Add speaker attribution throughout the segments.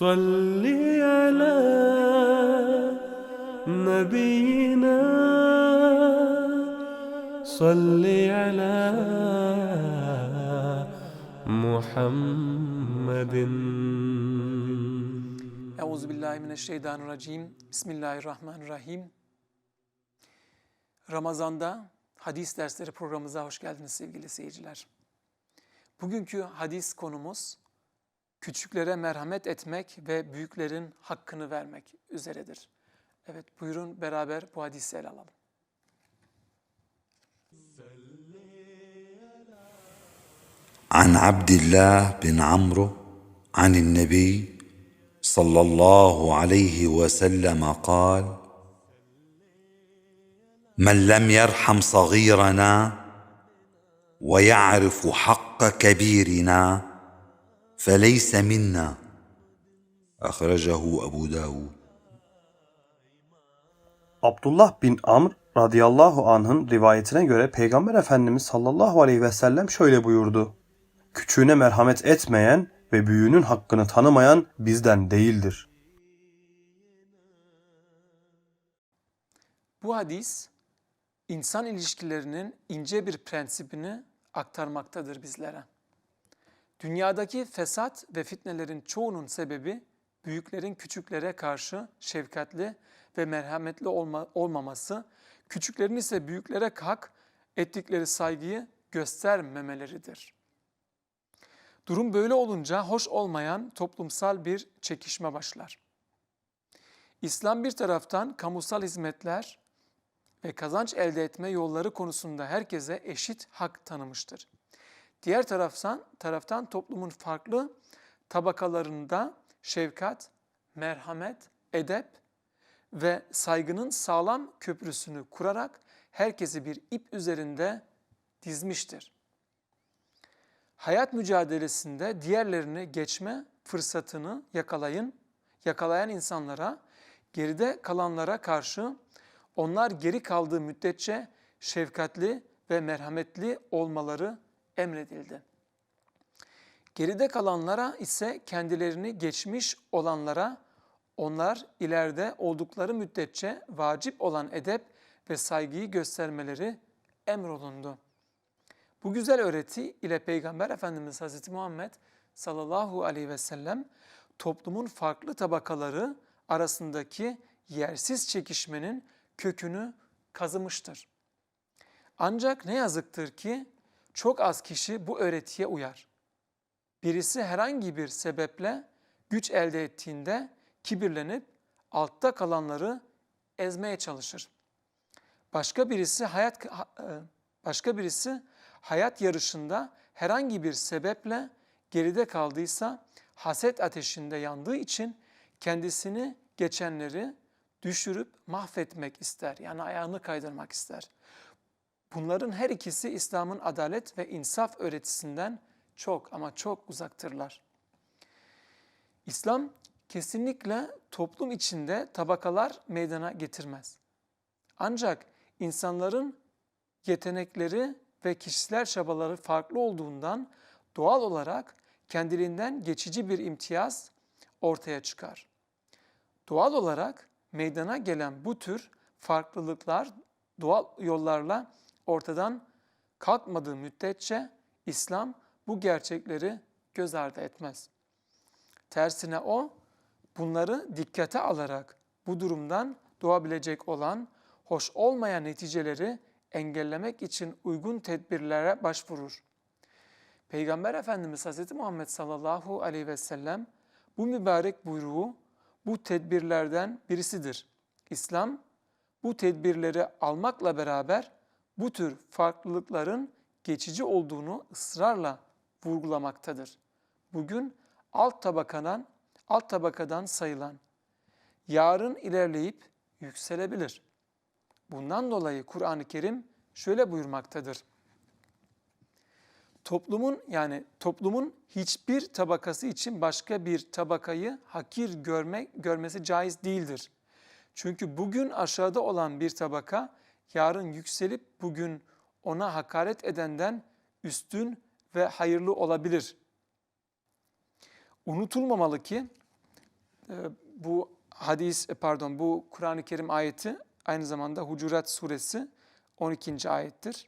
Speaker 1: صل على نبينا صل على محمد
Speaker 2: Euzubillahimineşşeytanirracim. Bismillahirrahmanirrahim. Ramazanda hadis dersleri programımıza hoş geldiniz sevgili seyirciler. Bugünkü hadis konumuz küçüklere merhamet etmek ve büyüklerin hakkını vermek üzeredir. Evet buyurun beraber bu hadisi ele alalım.
Speaker 3: عن عبد الله بن عمرو عن النبي صلى الله عليه وسلم قال من لم يرحم صغيرنا ويعرف حق كبيرنا فليس منا اخرجه ابو داود
Speaker 4: Abdullah bin Amr radıyallahu anh'ın rivayetine göre Peygamber Efendimiz sallallahu aleyhi ve sellem şöyle buyurdu. Küçüğüne merhamet etmeyen ve büyüğünün hakkını tanımayan bizden değildir.
Speaker 2: Bu hadis insan ilişkilerinin ince bir prensibini aktarmaktadır bizlere. Dünyadaki fesat ve fitnelerin çoğunun sebebi büyüklerin küçüklere karşı şefkatli ve merhametli olma, olmaması, küçüklerin ise büyüklere hak ettikleri saygıyı göstermemeleridir. Durum böyle olunca hoş olmayan toplumsal bir çekişme başlar. İslam bir taraftan kamusal hizmetler ve kazanç elde etme yolları konusunda herkese eşit hak tanımıştır. Diğer taraftan, taraftan toplumun farklı tabakalarında şefkat, merhamet, edep ve saygının sağlam köprüsünü kurarak herkesi bir ip üzerinde dizmiştir. Hayat mücadelesinde diğerlerini geçme fırsatını yakalayın, yakalayan insanlara, geride kalanlara karşı onlar geri kaldığı müddetçe şefkatli ve merhametli olmaları emredildi. Geride kalanlara ise kendilerini geçmiş olanlara onlar ileride oldukları müddetçe vacip olan edep ve saygıyı göstermeleri emrolundu. Bu güzel öğreti ile Peygamber Efendimiz Hazreti Muhammed sallallahu aleyhi ve sellem toplumun farklı tabakaları arasındaki yersiz çekişmenin kökünü kazımıştır. Ancak ne yazıktır ki çok az kişi bu öğretiye uyar. Birisi herhangi bir sebeple güç elde ettiğinde kibirlenip altta kalanları ezmeye çalışır. Başka birisi hayat başka birisi hayat yarışında herhangi bir sebeple geride kaldıysa haset ateşinde yandığı için kendisini geçenleri düşürüp mahvetmek ister. Yani ayağını kaydırmak ister. Bunların her ikisi İslam'ın adalet ve insaf öğretisinden çok ama çok uzaktırlar. İslam kesinlikle toplum içinde tabakalar meydana getirmez. Ancak insanların yetenekleri ve kişisel çabaları farklı olduğundan doğal olarak kendiliğinden geçici bir imtiyaz ortaya çıkar. Doğal olarak meydana gelen bu tür farklılıklar doğal yollarla ortadan kalkmadığı müddetçe İslam bu gerçekleri göz ardı etmez. Tersine o bunları dikkate alarak bu durumdan doğabilecek olan hoş olmayan neticeleri engellemek için uygun tedbirlere başvurur. Peygamber Efendimiz Hz. Muhammed sallallahu aleyhi ve sellem bu mübarek buyruğu bu tedbirlerden birisidir. İslam bu tedbirleri almakla beraber bu tür farklılıkların geçici olduğunu ısrarla vurgulamaktadır. Bugün alt tabakadan alt tabakadan sayılan yarın ilerleyip yükselebilir. Bundan dolayı Kur'an-ı Kerim şöyle buyurmaktadır. Toplumun yani toplumun hiçbir tabakası için başka bir tabakayı hakir görme, görmesi caiz değildir. Çünkü bugün aşağıda olan bir tabaka yarın yükselip bugün ona hakaret edenden üstün ve hayırlı olabilir. Unutulmamalı ki e, bu hadis e, pardon bu Kur'an-ı Kerim ayeti aynı zamanda Hucurat suresi 12. ayettir.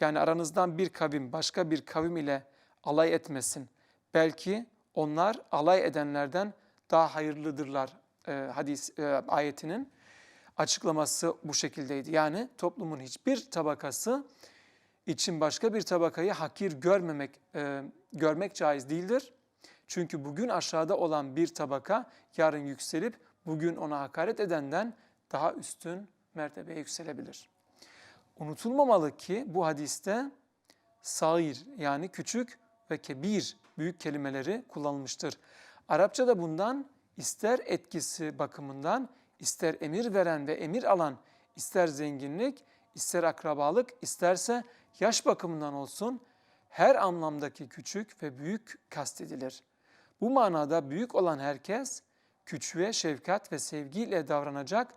Speaker 2: Yani aranızdan bir kavim başka bir kavim ile alay etmesin. Belki onlar alay edenlerden daha hayırlıdırlar e, hadis e, ayetinin açıklaması bu şekildeydi. Yani toplumun hiçbir tabakası için başka bir tabakayı hakir görmemek e, görmek caiz değildir. Çünkü bugün aşağıda olan bir tabaka yarın yükselip bugün ona hakaret edenden daha üstün mertebeye yükselebilir. Unutulmamalı ki bu hadiste sair yani küçük ve kebir büyük kelimeleri kullanılmıştır. Arapçada bundan ister etkisi bakımından, ister emir veren ve emir alan, ister zenginlik, ister akrabalık, isterse yaş bakımından olsun her anlamdaki küçük ve büyük kastedilir. Bu manada büyük olan herkes küçüğe şefkat ve sevgiyle davranacak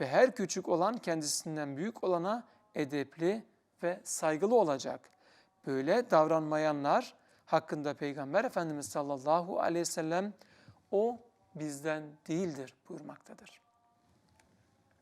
Speaker 2: ve her küçük olan kendisinden büyük olana edepli ve saygılı olacak. Böyle davranmayanlar hakkında Peygamber Efendimiz sallallahu aleyhi ve sellem o bizden değildir buyurmaktadır.